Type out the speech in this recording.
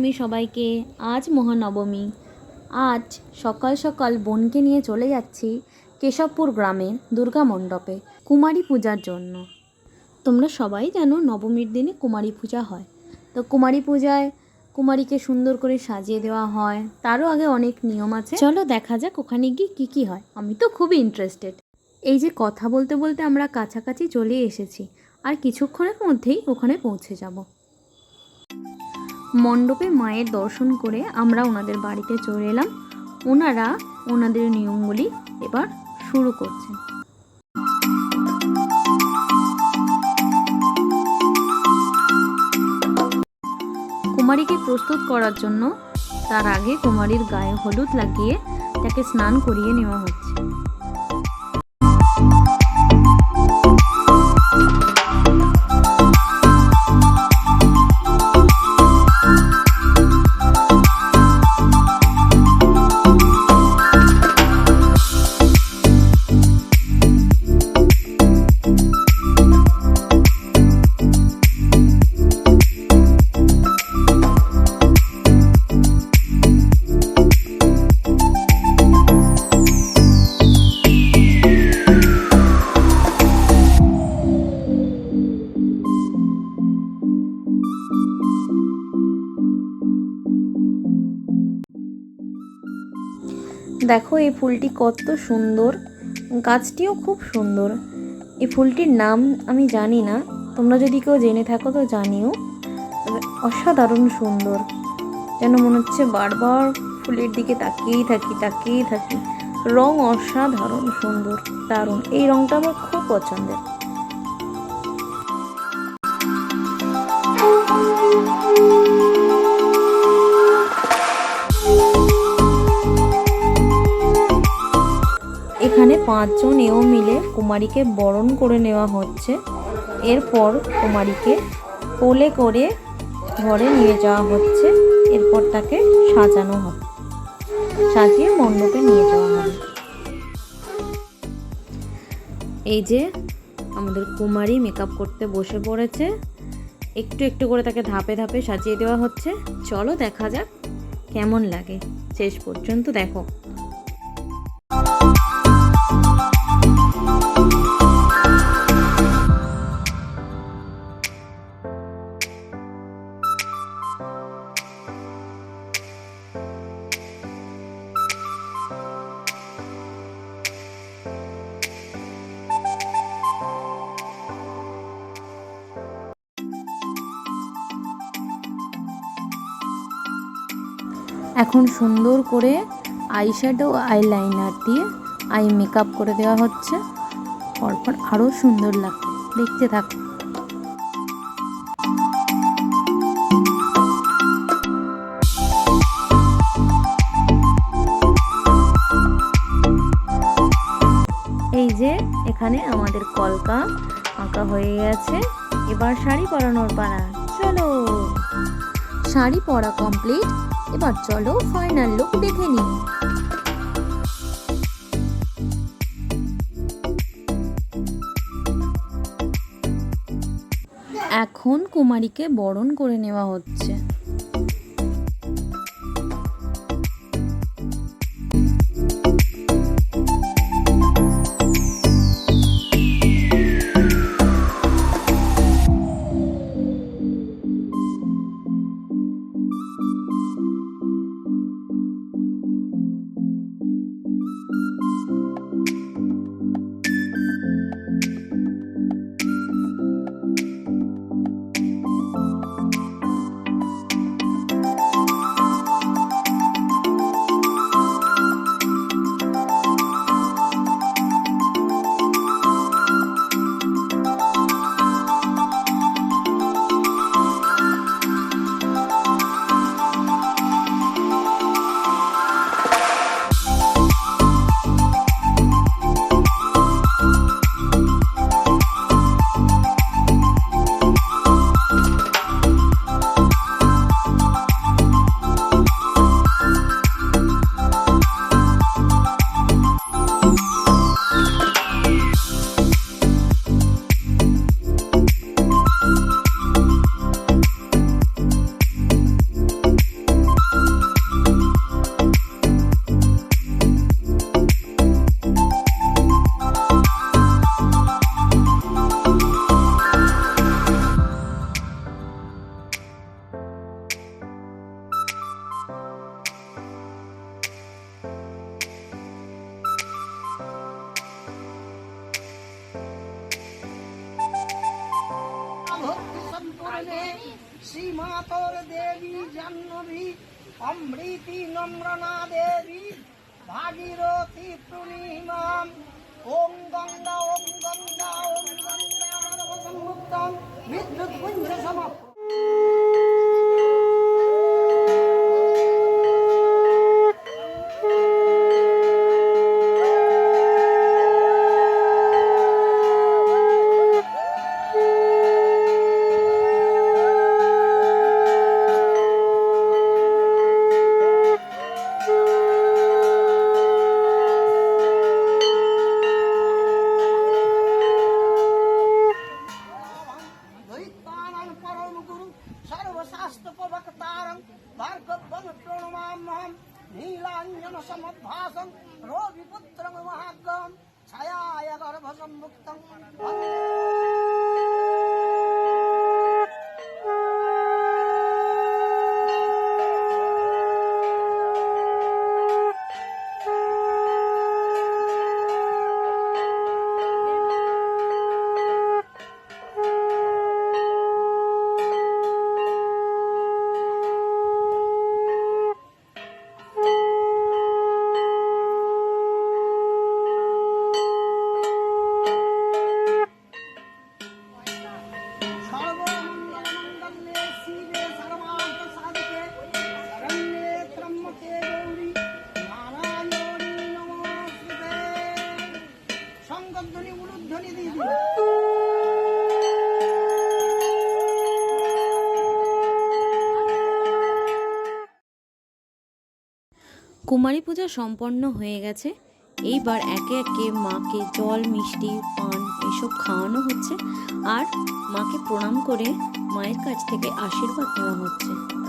নবমী সবাইকে আজ মহানবমী। আজ সকাল সকাল বোনকে নিয়ে চলে যাচ্ছি কেশবপুর গ্রামের দুর্গা মণ্ডপে কুমারী পূজার জন্য। তোমরা সবাই জানো নবমীর দিনে কুমারী পূজা হয়। তো কুমারী পূজায় কুমারীকে সুন্দর করে সাজিয়ে দেওয়া হয়। তারও আগে অনেক নিয়ম আছে। চলো দেখা যাক ওখানে গিয়ে কী কী হয়। আমি তো খুবই ইন্টারেস্টেড এই যে কথা বলতে বলতে আমরা কাছাকাছি চলে এসেছি। আর কিছুক্ষণের মধ্যেই ওখানে পৌঁছে যাব। মণ্ডপে মায়ের দর্শন করে আমরা ওনাদের বাড়িতে চলে এলাম। ওনারা ওনাদের নিয়মগুলি এবার শুরু করছেন। কুমারীকে প্রস্তুত করার জন্য তার আগে কুমারীর গায়ে হলুদ লাগিয়ে তাকে স্নান করিয়ে নেওয়া হচ্ছে। দেখো এই ফুলটি কত সুন্দর। গাছটিও খুব সুন্দর। এই ফুলটির নাম আমি জানি না। তোমরা যদি কেউ জেনে থাকো তো জানিও। অসাধারণ সুন্দর। যেন মনে হচ্ছে বারবার ফুলের দিকে তাকিয়েই থাকি তাকিয়েই থাকি। রং অসাধারণ সুন্দর, দারুণ। এই রংটা আমার খুব পছন্দের। পাঁচজন এও মিলে কুমারীকে বরণ করে নেওয়া হচ্ছে। এরপর কুমারীকে কোলে করে ঘরে নিয়ে যাওয়া হচ্ছে। এরপর তাকে সাজানো হবে সাজিয়ে মণ্ডপে নিয়ে যাওয়া হবে। এই যে আমাদের কুমারী মেকআপ করতে বসে পড়েছে। একটু একটু করে তাকে ধাপে ধাপে সাজিয়ে দেওয়া হচ্ছে। চলো দেখা যাক কেমন লাগে। শেষ পর্যন্ত দেখো। এখন সুন্দর করে আই আইশ্যাডো আইলাইনার দিয়ে আই মেকআপ করে দেওয়া হচ্ছে। পরপর আরও সুন্দর লাগবে দেখতে থাক। এই যে এখানে আমাদের কলকা আঁকা হয়ে গেছে। এবার শাড়ি পরানোর পালা। চলো। শাড়ি পরা কমপ্লিট এবার চলো ফাইনাল লুক দেখে নিই। এখন কুমারীকে বরণ করে নেওয়া হচ্ছে। শ্রীমাতর দেবী জাহ্নবী, অমৃতি নম্রনা দেবী, ভাগীরথী পূর্ণিমাম। ওম গঙ্গা ওম গঙ্গা ওম গঙ্গা বিদ্যুৎ পুঞ্জ সমাপ্ত। 묵당 로비부트랑 화합금 자야야가르 버섯 묵당 কুমারী পূজা সম্পন্ন হয়ে গেছে। এইবার একে একে মাকে জল, মিষ্টি, পান এসব খাওয়ানো হচ্ছে। আর মাকে প্রণাম করে মায়ের কাছ থেকে আশীর্বাদ নেওয়া হচ্ছে।